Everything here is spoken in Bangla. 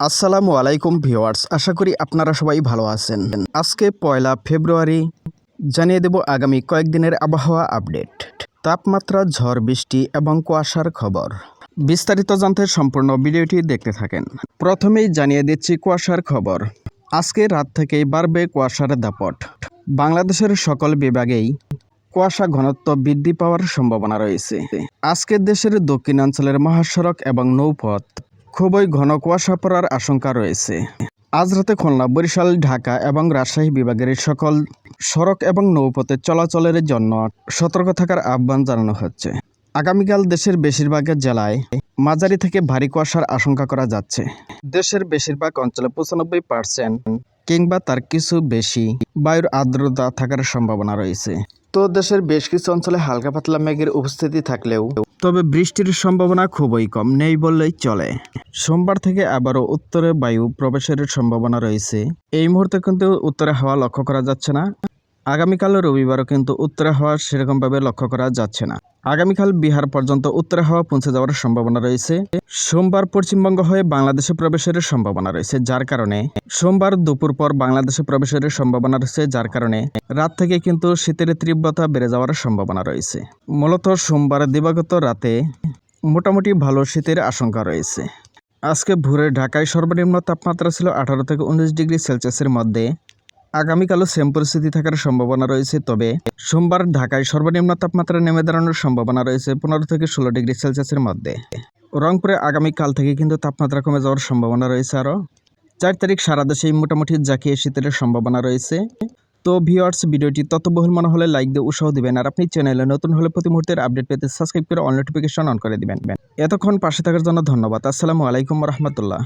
আসসালামু আলাইকুম ভিউয়ার্স, আশা করি আপনারা সবাই ভালো আছেন। আজকে পয়লা ফেব্রুয়ারি, জানিয়ে দেব আগামী কয়েকদিনের আবহাওয়া আপডেট। তাপমাত্রা, ঝড়, বৃষ্টি এবং কুয়াশার খবর। বিস্তারিত জানতে সম্পূর্ণ ভিডিওটি দেখতে থাকেন। প্রথমেই জানিয়ে দিচ্ছি কুয়াশার খবর। আজকে রাত থেকেই বাড়বে কুয়াশার দাপট। বাংলাদেশের সকল বিভাগেই কুয়াশা ঘনত্ব বৃদ্ধি পাওয়ার সম্ভাবনা রয়েছে। আজকে দেশের দক্ষিণাঞ্চলের মহাসড়ক এবং নৌপথ খুবই ঘন কুয়াশা পড়ার আশঙ্কা রয়েছে। আজ রাতে খুলনা, বরিশাল, ঢাকা এবং রাজশাহী বিভাগের সকল সড়ক এবং নৌপথে চলাচলের জন্য সতর্ক থাকার আহ্বান জানানো হচ্ছে। আগামীকাল দেশের বেশিরভাগ জেলায় মাঝারি থেকে ভারী কুয়াশার আশঙ্কা করা যাচ্ছে। দেশের বেশিরভাগ অঞ্চলে পঁচানব্বই পার্সেন্ট কিংবা তার কিছু বেশি বায়ুর আর্দ্রতা থাকার সম্ভাবনা রয়েছে। তো দেশের বেশ কিছু অঞ্চলে হালকা পাতলা মেঘের উপস্থিতি থাকলেও তবে বৃষ্টির সম্ভাবনা খুবই কম, নেই বললেই চলে। সোমবার থেকে আবারও উত্তরে বায়ু প্রবেশের সম্ভাবনা রয়েছে। এই মুহূর্তে কিন্তু উত্তরে হাওয়া লক্ষ্য করা যাচ্ছে না। আগামীকাল রবিবারও কিন্তু উত্তরা হাওয়া সেরকমভাবে লক্ষ্য করা যাচ্ছে না। আগামীকাল বিহার পর্যন্ত উত্তরা হাওয়া পৌঁছে যাওয়ার সম্ভাবনা রয়েছে। সোমবার পশ্চিমবঙ্গ হয়ে বাংলাদেশে প্রবেশের সম্ভাবনা রয়েছে, যার কারণে সোমবার দুপুর পর বাংলাদেশে প্রবেশের সম্ভাবনা রয়েছে, যার কারণে রাত থেকে কিন্তু শীতের তীব্রতা বেড়ে যাওয়ার সম্ভাবনা রয়েছে। মূলত সোমবার দিবাগত রাতে মোটামুটি ভালো শীতের আশঙ্কা রয়েছে। আজকে ভোরে ঢাকায় সর্বনিম্ন তাপমাত্রা ছিল আঠারো থেকে উনিশ ডিগ্রি সেলসিয়াসের মধ্যে। আগামীকালও সেম পরিস্থিতি থাকার সম্ভাবনা রয়েছে, তবে সোমবার ঢাকায় সর্বনিম্ন তাপমাত্রা নেমে দাঁড়ানোর সম্ভাবনা রয়েছে পনেরো থেকে ষোলো ডিগ্রি সেলসিয়াসের মধ্যে। রংপুরে আগামীকাল থেকে কিন্তু তাপমাত্রা কমে যাওয়ার সম্ভাবনা রয়েছে আরও। চার তারিখ সারা দেশেই মোটামুটি জাকিয়ে শীতের সম্ভাবনা রয়েছে। তো ভিওয়ার্স ভিডিওটি ততবহুল মনে হলে লাইক দিয়ে উৎসাহ দিবেন, আর আপনি চ্যানেলে নতুন হলে প্রতি মুহূর্তের আপডেট পেতে সাবস্ক্রাইব করে অল নোটিফিকেশন অন করে দিবেন। এতক্ষণ পাশে থাকার জন্য ধন্যবাদ। আসসালামু আলাইকুম রহমতুল্লাহ।